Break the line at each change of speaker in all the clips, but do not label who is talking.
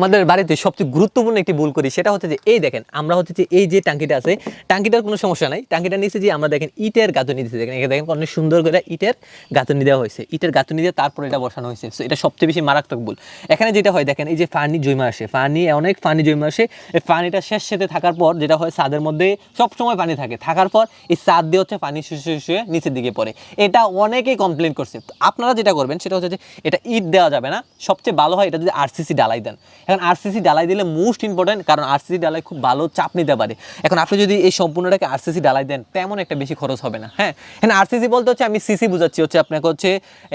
আমাদের বাড়িতে সবচেয়ে গুরুত্বপূর্ণ একটি ভুল করি সেটা হচ্ছে যে এই দেখেন আমরা হচ্ছে যে এই যে টাঙ্কিটা আছে টাঙ্কিটার কোনো সমস্যা নাই। টাঙ্কিটা নিচে যে আমরা দেখেন ইটের গাঁথনি দিতে দেখেন দেখেন অনেক সুন্দর করে ইটের গাঁথনি দেওয়া হয়েছে। ইটের গাঁথনি দিয়ে তারপর এটা বসানো হয়েছে। So, এটা সবচেয়ে বেশি মারাত্মক ভুল। এখানে যেটা হয় দেখেন এই যে ফানি জৈমা আসে ফানি অনেক ফানি জৈমা আসে। এই পানিটা শেষ সাথে থাকার পর যেটা হয় ছাদের মধ্যে সব সময় পানি থাকে। থাকার পর এই ছাদ দিয়ে হচ্ছে পানি শুষে শুষে নিচের দিকে পড়ে। এটা অনেকেই কমপ্লেন করছে। আপনারা যেটা করবেন সেটা হচ্ছে যে এটা ইট দেওয়া যাবে না। সবচেয়ে ভালো হয় এটা যদি আরসিসি ডালাই দেন। এখন আরসিসি ডালাই দিলে মোস্ট ইম্পর্টেন্ট কারণ আরসিসি ডালাই খুব ভালো চাপ নিতে পারে। এখন আপনি যদি এই সম্পূর্ণটাকে আরসিসি ডালাই দেন, তেমন একটা বেশি খরচ হবে না হ্যাঁ? এখন আরসিসি বলতে হচ্ছে আমি সিসি বুঝাচ্ছি, হচ্ছে আপনাকে হচ্ছে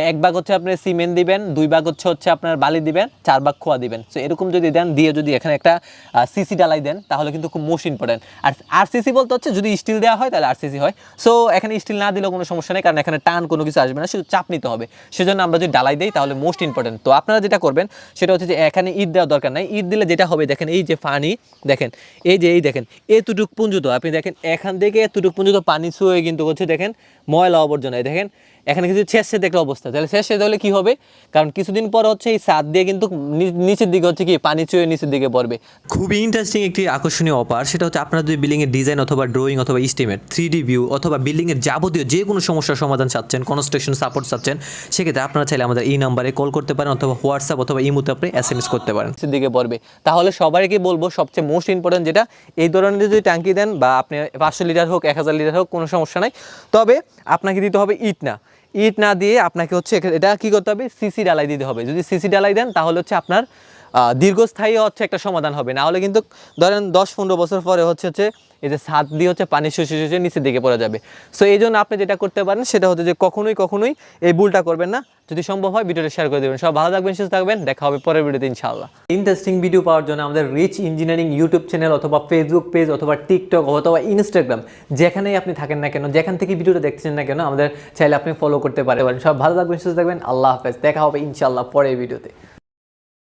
এক ভাগ হচ্ছে আপনি সিমেন্ট দিবেন, দুই ভাগ হচ্ছে হচ্ছে আপনার বালি দিবেন, চার ভাগ খোয়া দিবেন। তো এরকম যদি দেন, দিয়ে যদি এখানে একটা সিসি ডালাই দেন, তাহলে কিন্তু খুব মোস্ট ইম্পর্টেন্ট আর আরসিসি বলতে হচ্ছে যদি স্টিল দেওয়া হয়, তাহলে আরসিসি হয়। সো এখানে স্টিল না দিলেও কোনো সমস্যা নেই, কারণ এখানে টান কোনো কিছু আসবে না, শুধু চাপ নিতে হবে। সেজন্য আমরা যদি ডালাই দিই, তাহলে মোস্ট ইম্পর্টেন্ট তো আপনারা যেটা করবেন, সেটা হচ্ছে যে এখানে ঈদ দেওয়া দরকার নাই। ঈদ দিলে যেটা হবে, দেখেন এই যে পানি, দেখেন, এই যে এই দেখেন, এতটুক পুঞ্জুত। আপনি দেখেন, এখান থেকে এতটুক পুঞ্জুত পানি ছুঁয়ে কিন্তু হচ্ছে, দেখেন, ময়লা আবর্জনায়। দেখেন এখানে কিছু শেষ একটা অবস্থা। তাহলে শেষ সেতে হলে কি হবে? কারণ কিছুদিন পর হচ্ছে এই সাদ দিয়ে কিন্তু নিচের দিকে হচ্ছে কি পানি চুয়ে নিচের দিকে পড়বে।
খুবই ইন্টারেস্টিং একটি আকর্ষণীয় অপার সেটা হচ্ছে আপনারা যদি বিল্ডিংয়ের ডিজাইন অথবা ড্রয়িং অথবা ইস্টিমেট থ্রি ডি ভিউ অথবা বিল্ডিংয়ের যাবতীয় যে কোনো সমস্যার সমাধান চাচ্ছেন কনস্ট্রাকশন সাপোর্ট চাচ্ছেন সেক্ষেত্রে আপনারা চাইলে আমাদের এই নাম্বারে কল করতে পারেন অথবা হোয়াটসঅ্যাপ অথবা ইমোতে আপনি এস এম এস করতে পারেন।
নিচের দিকে পড়বে। তাহলে সবাইকে বলব সবচেয়ে মোস্ট ইম্পর্টেন্ট যেটা এই ধরনের যদি ট্যাঙ্কি দেন বা আপনি পাঁচশো লিটার হোক এক হাজার লিটার হোক কোনো সমস্যা নাই। তবে আপনাকে দিতে হবে ইট না ইট না দিয়ে আপনাকে হচ্ছে এটা কি করতে হবে? সিসি ডালাই দিতে হবে। যদি সিসি ডালাই দেন, তাহলে হচ্ছে আপনার দীর্ঘস্থায়ী হচ্ছে একটা সমাধান হবে। না হলে কিন্তু ধরেন দশ পনেরো বছর পরে হচ্ছে হচ্ছে এই যে ছাদ দিয়ে হচ্ছে পানি শুষে শুষে নিচের দিকে পড়ে যাবে। সো এই জন্য আপনি যেটা করতে পারেন সেটা হচ্ছে যে কখনোই কখনোই এই ভুলটা করবেন না। যদি সম্ভব হয় ভিডিওটা শেয়ার করে দেবেন। সব ভালো থাকবেন, সুস্থ থাকবেন। দেখা হবে পরের ভিডিওতে ইনশাআল্লাহ। ইন্টারেস্টিং ভিডিও পাওয়ার জন্য আমাদের রিচ ইঞ্জিনিয়ারিং ইউটিউব চ্যানেল অথবা ফেসবুক পেজ অথবা টিকটক অথবা ইনস্টাগ্রাম যেখানেই আপনি থাকেন না কেন, যেখান থেকে ভিডিওটা দেখছেন না কেন, আমাদের চাইলে আপনি ফলো করতে পারেন সব ভালো থাকবেন, সুস্থ থাকবেন। আল্লাহ হাফেজ। দেখা হবে ইনশাআল্লাহ পরের ভিডিওতে।